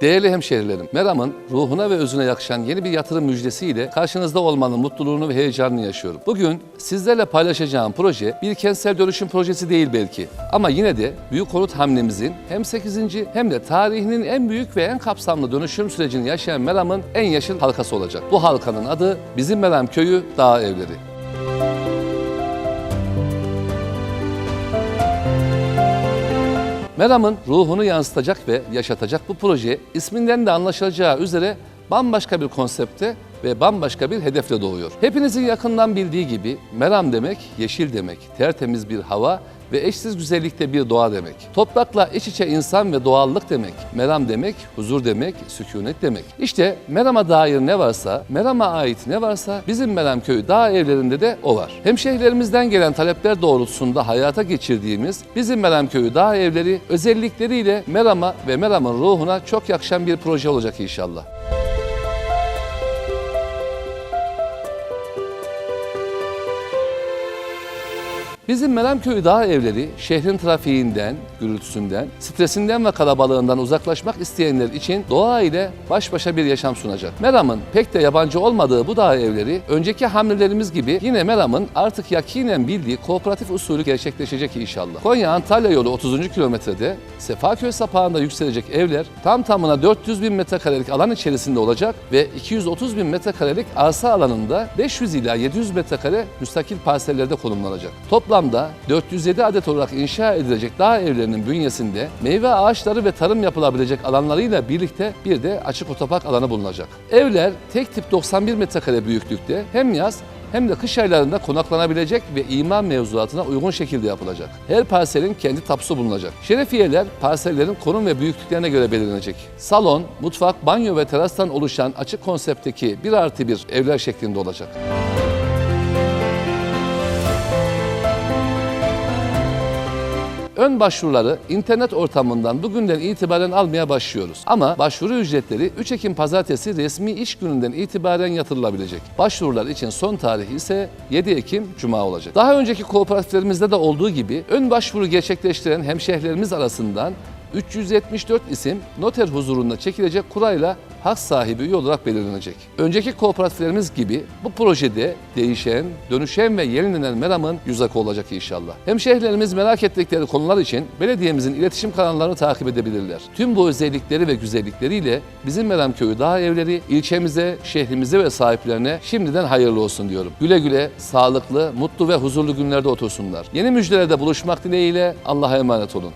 Değerli hemşehrilerim, Meram'ın ruhuna ve özüne yakışan yeni bir yatırım müjdesiyle karşınızda olmanın mutluluğunu ve heyecanını yaşıyorum. Bugün sizlerle paylaşacağım proje bir kentsel dönüşüm projesi değil belki. Ama yine de büyük konut hamlemizin hem 8. hem de tarihinin en büyük ve en kapsamlı dönüşüm sürecini yaşayan Meram'ın en yeşil halkası olacak. Bu halkanın adı Bizim Meram Köyü Dağ Evleri. Meram'ın ruhunu yansıtacak ve yaşatacak bu proje isminden de anlaşılacağı üzere bambaşka bir konsepte ve bambaşka bir hedefle doğuyor. Hepinizin yakından bildiği gibi Meram demek yeşil demek, tertemiz bir hava ve eşsiz güzellikte bir doğa demek. Toprakla iç içe insan ve doğallık demek. Meram demek huzur demek, sükunet demek. İşte Meram'a dair ne varsa, Meram'a ait ne varsa bizim Meram Köyü dağ evlerinde de o var. Hemşehrilerimizden gelen talepler doğrultusunda hayata geçirdiğimiz bizim Meram Köyü dağ evleri özellikleriyle Meram'a ve Meram'ın ruhuna çok yakışan bir proje olacak inşallah. Bizim Meramköy Dağ Evleri şehrin trafiğinden, gürültüsünden, stresinden ve kalabalığından uzaklaşmak isteyenler için doğa ile baş başa bir yaşam sunacak. Meram'ın pek de yabancı olmadığı bu dağ evleri önceki hamlelerimiz gibi yine Meram'ın artık yakinen bildiği kooperatif usulü gerçekleşecek inşallah. Konya-Antalya yolu 30. kilometrede Sefaköy sapağında yükselecek evler tam tamına 400 bin metrekarelik alan içerisinde olacak ve 230 bin metrekarelik arsa alanında 500 ila 700 metrekare müstakil parsellerde konumlanacak. Toplamda 407 adet olarak inşa edilecek dağ evlerinin bünyesinde meyve ağaçları ve tarım yapılabilecek alanlarıyla birlikte bir de açık otopark alanı bulunacak. Evler tek tip 91 metrekare büyüklükte hem yaz hem de kış aylarında konaklanabilecek ve imar mevzuatına uygun şekilde yapılacak. Her parselin kendi tapusu bulunacak. Şerefiyeler parsellerin konum ve büyüklüklerine göre belirlenecek. Salon, mutfak, banyo ve terastan oluşan açık konseptteki bir artı bir evler şeklinde olacak. Ön başvuruları internet ortamından bugünden itibaren almaya başlıyoruz. Ama başvuru ücretleri 3 Ekim pazartesi resmi iş gününden itibaren yatırılabilecek. Başvurular için son tarih ise 7 Ekim Cuma olacak. Daha önceki kooperatiflerimizde de olduğu gibi ön başvuru gerçekleştiren hemşehrilerimiz arasından 374 isim noter huzurunda çekilecek kurayla hak sahibi üye olarak belirlenecek. Önceki kooperatiflerimiz gibi bu projede değişen, dönüşen ve yenilenen Meram'ın yüz akı olacak inşallah. Hemşehrilerimiz merak ettikleri konular için belediyemizin iletişim kanallarını takip edebilirler. Tüm bu özellikleri ve güzellikleriyle bizim Meram Köyü Dağ Evleri ilçemize, şehrimize ve sahiplerine şimdiden hayırlı olsun diyorum. Güle güle, sağlıklı, mutlu ve huzurlu günlerde otursunlar. Yeni müjdelerde buluşmak dileğiyle Allah'a emanet olun.